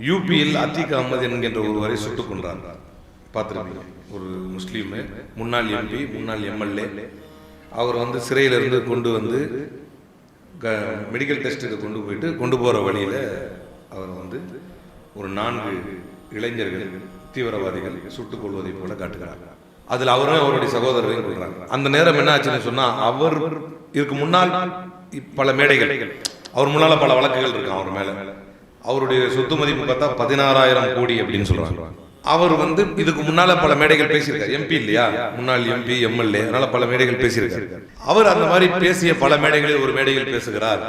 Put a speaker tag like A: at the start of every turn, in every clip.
A: யூபியில் அத்திக் அகமது என்கின்ற ஒருவரை சுட்டுக் கொன்றார் பார்த்துருப்பீங்க. ஒரு முஸ்லீமு முன்னாள் எம்பி முன்னாள் எம்எல்ஏ அவர் வந்து சிறையிலிருந்து கொண்டு வந்து க மெடிக்கல் டெஸ்ட்டுக்கு கொண்டு போயிட்டு கொண்டு போகிற வழியில் அவர் வந்து ஒரு நான்கு இளைஞர்கள் தீவிரவாதிகள் சுட்டுக் கொள்வதை போல காட்டுகிறார். அதில் அவரும் அவருடைய சகோதரரையும் கொள்கிறாங்க அந்த நேரம் என்ன ஆச்சுன்னு சொன்னால் அவர் இதுக்கு முன்னால் பல மேடைகள் அவர் முன்னால் பல வழக்குகள் இருக்கு அவர் மேலே. அவருடைய சொத்து மதிப்பு பார்த்தா பதினாறாயிரம் கோடி அப்படின்னு சொல்றாங்க. அவர் வந்து இதுக்கு முன்னால பல மேடைகள் பேசியிருக்காரு. எம்பி இல்லையா? முன்னாள் எம்பி எம்எல்ஏ அதனால பல மேடைகள் பேசியிருக்காரு. அவர் அந்த மாதிரி பேசிய பல மேடைகளில் ஒரு மேடையில் பேசுகிறார்.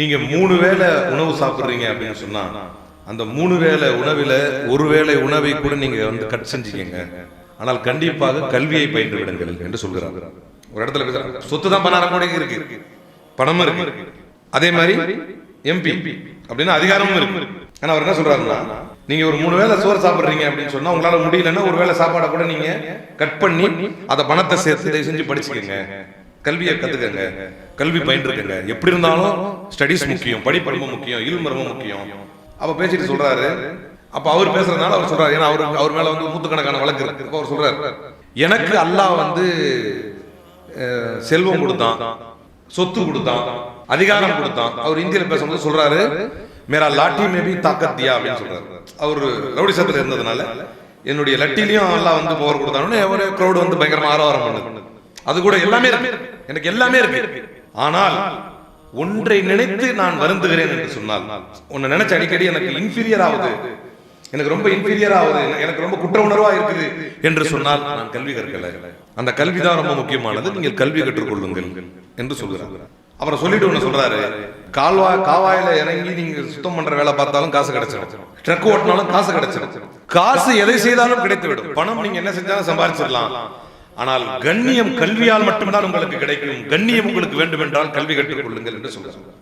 A: நீங்க மூணு வேளை உணவு சாப்பிடுறீங்க அப்படின்னு சொன்னா அந்த மூணு வேளை உணவில ஒரு வேளை உணவை கூட நீங்க வந்து கட் செஞ்சுக்கங்க. ஆனால் கண்டிப்பாக கல்வியை பயின்று விடுங்கள் என்று சொல்கிறார். ஒரு இடத்துல பேசுறாங்க. சொத்து தான் பணம் கோடி இருக்கு. பணமும் இருக்கு. அதே மாதிரி எம்பி அப்படின்னா அதிகாரமும் இருக்கு. ஆனா அவர் என்ன சொல்றாருன்னா நீங்க ஒரு மூணு வேளை சோறு சாப்பிடுறீங்க அப்படின்னு சொன்னா உங்களால முடியலன்னா ஒரு வேளை சாப்பாடை கூட நீங்க கட் பண்ணி அதை பணத்தை சேர்த்து தயவு செஞ்சு படிச்சுக்கங்க. கல்வியை கத்துக்கங்க. கல்வி பயின்றுக்கங்க. எப்படி இருந்தாலும் ஸ்டடிஸ் முக்கியம் படிப்பு ரொம்ப முக்கியம் இல்மு ரொம்ப முக்கியம். அப்ப பேசிட்டு சொல்றாரு. அப்ப அவர் பேசுறதுனால அவர் சொல்றாரு. ஏன்னா அவர் அவர் மேல வந்து நூத்துக்கணக்கான வழக்கு இருக்கு. அப்ப அவர் சொல்றாரு. எனக்கு அல்லாஹ் வந்து செல்வம் கொடுத்தான். சொத்து கொடுத்தான். அதிகாரம் கொடுத்தான். அவர் இந்தியில பேசும்போது சொல்றாரு மேரா லாட்டி மேபி தாக்கத் தியா அப்படின்னு சொல்றாரு. அவர் ரவுடிசத்துல இருந்ததுனால என்னுடைய லட்டிலையும் எல்லாம் வந்து பவர் கொடுத்தானே ஒரு crowd வந்து பயங்கரமா ஆரவாரம் பண்ணுது அது கூட எல்லாமே இருக்கு. எனக்கு எல்லாமே இருக்கு. ஆனால் ஒன்றை நினைத்து நான் வருந்துகிறேன் என்று சொன்னால் உன்னை நினைச்ச அடிக்கடி எனக்கு இன்ஃபீரியர் ஆகுது. எனக்கு ரொம்ப இன்ஃபீரியர் ஆகுது. எனக்கு ரொம்ப குற்ற உணர்வா இருக்குது. என்று சொன்னால் நான் கல்வி கற்கல. அந்த கல்வி தான் ரொம்ப முக்கியமானது. நீங்கள் கல்வி கற்றுக்கொள்ளுங்கள் என்று சொல்கிறார். அப்புறம் சொல்லிட்டு ஒண்ணு சொல்றாரு. கால்வா காவாயில இறங்கி நீங்க சுத்தம் பண்ற வேலை பார்த்தாலும் காசு கிடைச்சிடும் ட்ரக் ஓட்டினாலும் காசு கிடைச்சிடும் காசு எதை செய்தாலும் கிடைத்து விடும் பணம் நீங்க என்ன செஞ்சாலும் சம்பாதிச்சிடலாம் ஆனால் கண்ணியம் கல்வியால் மட்டும்தான் உங்களுக்கு கிடைக்கும். கண்ணியம் உங்களுக்கு வேண்டும் என்றால் கல்வி கற்றுக் கொள்ளுங்கள் என்று சொல்றாங்க